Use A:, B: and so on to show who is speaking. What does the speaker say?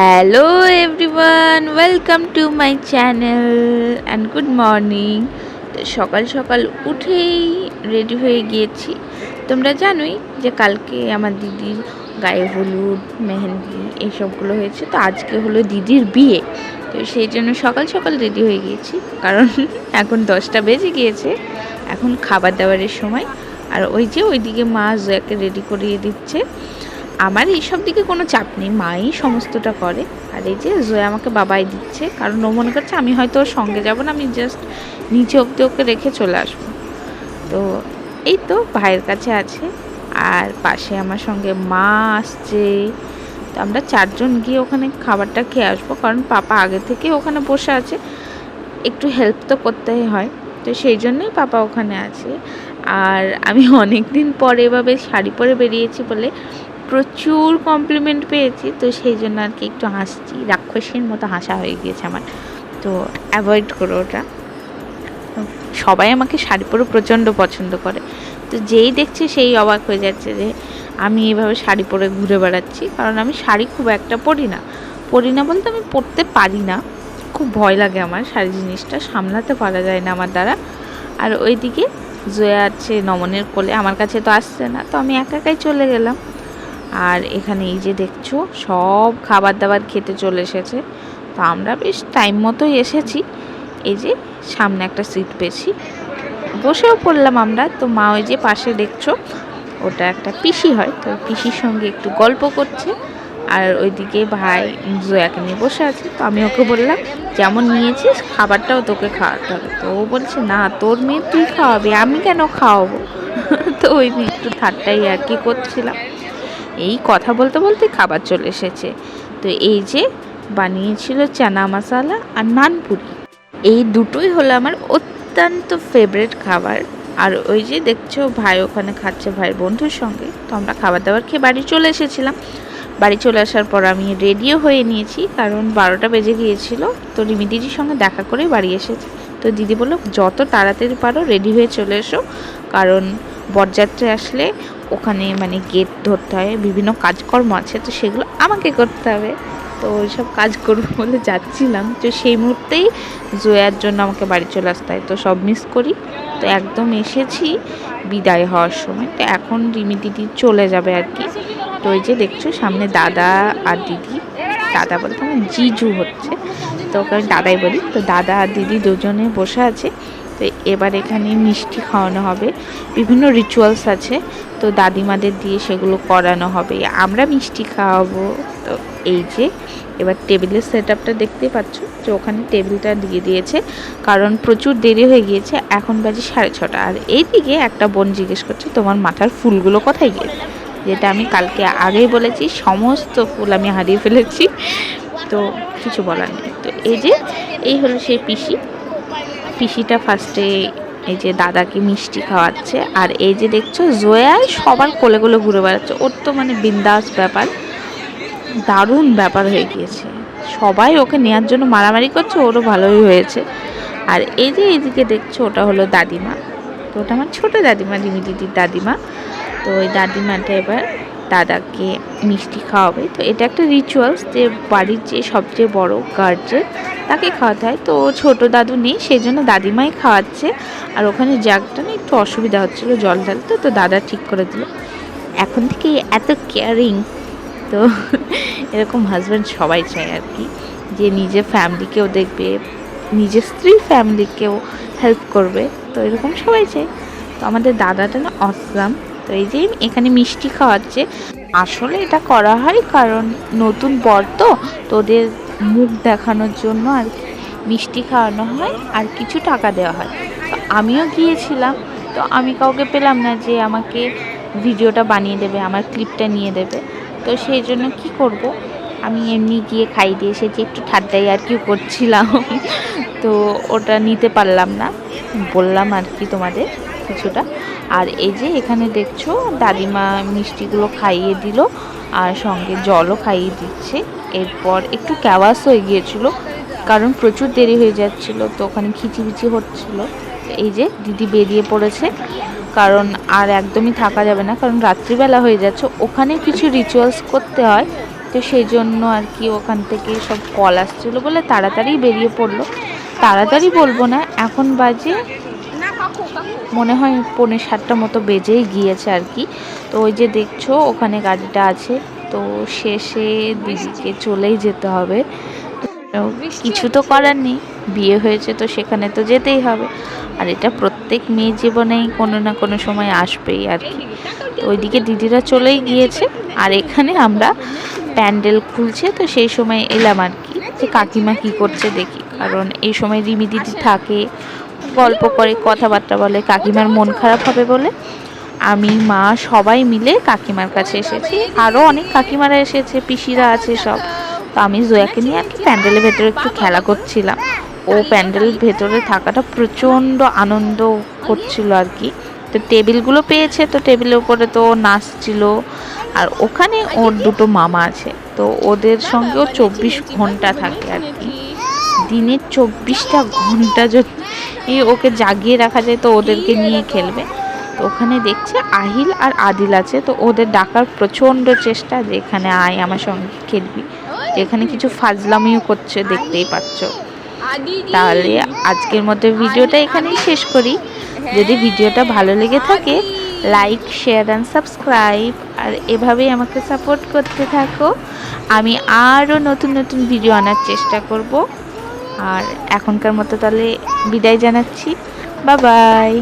A: Hello everyone welcome to my channel and good morning সকাল সকাল উঠেই রেডি হয়ে গিয়েছি। তোমরা জানোই যে কালকে আমার দিদির গায়ে হলুদ, মেহেন্দি এইসবগুলো হয়েছে। তো আজকে হলো দিদির বিয়ে। তো সেই জন্য সকাল সকাল রেডি হয়ে গিয়েছি। কারণ এখন দশটা বেজে গিয়েছে। এখন খাবার দাবারের সময়। আর ওই যে ওইদিকে মা জয়াকে রেডি করিয়ে দিচ্ছে। আমার এইসব দিকে কোনো চাপ নেই, মাই সমস্তটা করে। আর এই যে জয়া আমাকে বাবাই দিচ্ছে, কারণ ও মনে করছে আমি হয়তো ওর সঙ্গে যাব না, আমি জাস্ট নিচে অব্দি ওকে রেখে চলে আসব। তো এই তো ভাইয়ের কাছে আছে, আর পাশে আমার সঙ্গে মা আসছে। তো আমরা চারজন গিয়ে ওখানে খাবারটা খেয়ে আসব, কারণ পাপা আগে থেকে ওখানে বসে আছে। একটু হেল্প তো করতেই হয়, তো সেই জন্যই পাপা ওখানে আছে। আর আমি অনেক দিন পরে এভাবে শাড়ি পরে বেরিয়েছি বলে প্রচুর কমপ্লিমেন্ট পেয়েছি, তো সেই জন্য আর কি একটু হাসছি। রাক্ষসীর মতো হাসা হয়ে গিয়েছে আমার। তো অ্যাভয়েড করো ওটা। সবাই আমাকে শাড়ি পরে প্রচণ্ড পছন্দ করে। তো যেই দেখছে সেই অবাক হয়ে যাচ্ছে যে আমি এইভাবে শাড়ি পরে ঘুরে বেড়াচ্ছি। কারণ আমি শাড়ি খুব একটা পরি না। পরি না বলতে আমি পরতে পারি না। খুব ভয় লাগে আমার শাড়ি জিনিসটা। সামলাতে পারা যায় না আমার দ্বারা। আর ওইদিকে জয়া আছে নমনের কোলে। আমার কাছে তো আসছে না। তো আমি একা একাই চলে গেলাম। আর এখানে এই যে দেখছ, সব খাবার দাবার খেতে চলে এসেছে। তো আমরা বেশ টাইম মতোই এসেছি। এই যে সামনে একটা সিট পেয়েছি। বসেও পড়লাম আমরা। তো মা ওই যে পাশে দেখছ, ওটা একটা পিসি হয়। তো পিসির সঙ্গে একটু গল্প করছে। আর ওইদিকে ভাই জয়াকে নিয়ে বসে আছে। তো আমি ওকে বললাম যেমন নিয়েছিস? খাবারটাও তোকে খাওয়াতে হবে। তো ও বলছে, না, তোর মেয়ে তুই খাওয়াবি, আমি কেন খাওয়াবো? তো ওই একটু ঠাট্টাই আর কি করছিলাম। কথা বলতে বলতে খাবার চলে এসেছে। তো এই যে বানিয়েছিল চানা মশালা আর নানপুরি এই দুটোই হলো আমার অত্যন্ত ফেভারিট খাবার। আর ওই যে দেখছ, ভাই ওখানে খাচ্ছে ভাইয়ের বন্ধুর সঙ্গে। তো আমরা খাবার দাবার খেয়ে বাড়ি চলে এসেছিলাম। বাড়ি চলে আসার পর আমি রেডিও হয়ে নিয়েছি, কারণ বারোটা বেজে গিয়েছিল। তো রিমি দিদির সঙ্গে দেখা করেই বাড়ি এসেছি। তো দিদি বলল, যত তাড়াতাড়ি পারো রেডি হয়ে চলে এসো। কারণ বরযাত্রী আসলে ওখানে মানে গেট ধরতে হয়, বিভিন্ন কাজকর্ম আছে, তো সেগুলো আমাকে করতে হবে। তো ওইসব কাজ করব বলে যাচ্ছিলাম। তো সেই মুহূর্তেই জয়ার জন্য আমাকে বাড়ি চলে আসতে হয়। তো সব মিস করি। তো একদম এসেছি বিদায় হওয়ার সময়। তো এখন রিমি দিদি চলে যাবে আর কি। তো ওই যে দেখছ, সামনে দাদা আর দিদি। দাদা বলতে আমার জিজু হচ্ছে। তো ওকে দাদাই বলি। তো দাদা আর দিদি দুজনে বসে আছে। তো এবার এখানে মিষ্টি খাওয়ানো হবে। বিভিন্ন রিচুয়ালস আছে। তো দাদিমাদের দিয়ে সেগুলো করানো হবে। আমরা মিষ্টি খাওয়াবো। তো এই যে, এবার টেবিলের সেট আপটা দেখতে পাচ্ছ? যে ওখানে টেবিলটা দিয়ে দিয়েছে। কারণ প্রচুর দেরি হয়ে গিয়েছে। এখন বাজে সাড়ে ছটা। আর এইদিকে একটা বোন জিজ্ঞেস করছে, তোমার মাথার ফুলগুলো কোথায় গিয়েছে? যেটা আমি কালকে আগেই বলেছি, সমস্ত ফুল আমি হারিয়ে ফেলেছি। তো কিছু বলার নেই। তো এই যে, এই হলো সেই পিসি। পিসিটা ফার্স্টে এই যে দাদাকে মিষ্টি খাওয়াচ্ছে। আর এই যে দেখছ জয়ায় সবার কোলে কোলে ঘুরে বেড়াচ্ছে। ওর তো মানে বিন্দাস ব্যাপার। দারুণ ব্যাপার হয়ে গিয়েছে। সবাই ওকে নেওয়ার জন্য মারামারি করছে, ওরও ভালোই হয়েছে। আর এই যে এইদিকে দেখছ, ওটা হলো দাদিমা। তো ওটা আমার ছোটো দাদিমা, রিমি দিদির দাদিমা। তো ওই দাদিমাটা এবার দাদাকে মিষ্টি খাওয়াবে। তো এটা একটা রিচুয়ালস যে বাড়ির যে সবচেয়ে বড় গার্জেন তাকে খাওয়াতে হয়। তো ছোট দাদু নেই সেই জন্য দাদিমাই খাওয়াচ্ছে। আর ওখানে জাগটা না, একটু অসুবিধা হচ্ছিল জল ঢালতে, তো দাদা ঠিক করে দিল। এখন থেকে এত কেয়ারিং তো এরকম হাজব্যান্ড সবাই চায় আর কি, যে নিজের ফ্যামিলিকেও দেখবে, নিজের স্ত্রীর ফ্যামিলিকেও হেল্প করবে। তো এরকম সবাই চায়। তো আমাদের দাদাটা না অসলাম তো এই যে এখানে মিষ্টি খাওয়াচ্ছে। আসলে এটা করা হয় কারণ নতুন বর তো তোদের মুখ দেখানোর জন্য আর মিষ্টি খাওয়ানো হয় আর কিছু টাকা দেওয়া হয়। তো আমিও গিয়েছিলাম, তো আমি কাউকে পেলাম না যে আমাকে ভিডিওটা বানিয়ে দেবে, আমার ক্লিপটা নিয়ে দেবে। তো সেই জন্য কি করব? আমি এমনি গিয়ে খাই দিয়ে এসেছি, একটু ঠাড্ডাই আর কি করছিলাম। তো ওটা নিতে পারলাম না, বললাম আর কি তোমাদের কিছুটা। আর এই যে এখানে দেখছ, দাদিমা মিষ্টিগুলো খাইয়ে দিল আর সঙ্গে জলও খাইয়ে দিচ্ছে। এরপর একটু ক্যাওয়াস হয়ে গিয়েছিল, কারণ প্রচুর দেরি হয়ে যাচ্ছিল, তো ওখানে খিচিবিচি হচ্ছিল। এই যে দিদি বেরিয়ে পড়েছে, কারণ আর একদমই থাকা যাবে না, কারণ রাত্রিবেলা হয়ে যাচ্ছে। ওখানে কিছু রিচুয়ালস করতে হয়, তো সেই জন্য আর কি ওখান থেকে সব কল আসছিল বলে তাড়াতাড়ি বেরিয়ে পড়ল। তাড়াতাড়ি বলব না, এখন বাজে মনে হয় পৌনে সাতটা মতো বেজেই গিয়েছে আর কি। তো ওই যে দেখছ, ওখানে গাড়িটা আছে। তো শেষে দিদিকে চলেই যেতে হবে। কিছু তো করার নেই, বিয়ে হয়েছে তো সেখানে তো যেতেই হবে। আর এটা প্রত্যেক মেয়ের জীবনেই কোনো না কোনো সময় আসবেই আর কি। ওইদিকে দিদিরা চলেই গিয়েছে। আর এখানে আমরা প্যান্ডেল খুলছে, তো সেই সময় এলাম আর কি। যে কাকিমা কি করছে দেখি। কারণ এই সময় রিমি দিদি থাকে গল্প করে, কথাবার্তা বলে, কাকিমার মন খারাপ হবে বলে আমি, মা সবাই মিলে কাকিমার কাছে এসেছি। আরও অনেক কাকিমারা এসেছে, পিসিরা আছে সব। তো আমি জয়াকে নিয়ে আর কি প্যান্ডেলের ভেতরে একটু খেলা করছিলাম। ও প্যান্ডেলের ভেতরে থাকাটা প্রচণ্ড আনন্দ করছিল আর কি। তো টেবিলগুলো পেয়েছে, তো টেবিলের উপরে তো নাচছিল। আর ওখানে ওর দুটো মামা আছে, তো ওদের সঙ্গেও চব্বিশ ঘণ্টা থাকে আর কি। দিনের চব্বিশটা ঘণ্টা যদি ওকে জাগিয়ে রাখা যায়, তো ওদেরকে নিয়ে খেলবে। তো ওখানে দেখছে আহিল আর আদিল আছে, তো ওদের ডাকার প্রচণ্ড চেষ্টা যে এখানে আয় আমার সঙ্গে খেলবি। এখানে কিছু ফাজলামিও করছে, দেখতেই পাচ্ছ। তাহলে আজকের মতো ভিডিওটা এখানেই শেষ করি। যদি ভিডিওটা ভালো লেগে থাকে লাইক শেয়ার অ্যান্ড সাবস্ক্রাইব আর এভাবেই আমাকে সাপোর্ট করতে থাকো। আমি আরও নতুন নতুন ভিডিও আনার চেষ্টা করব। আর এখনকার মতো তাহলে বিদায় জানাচ্ছি। বা বাই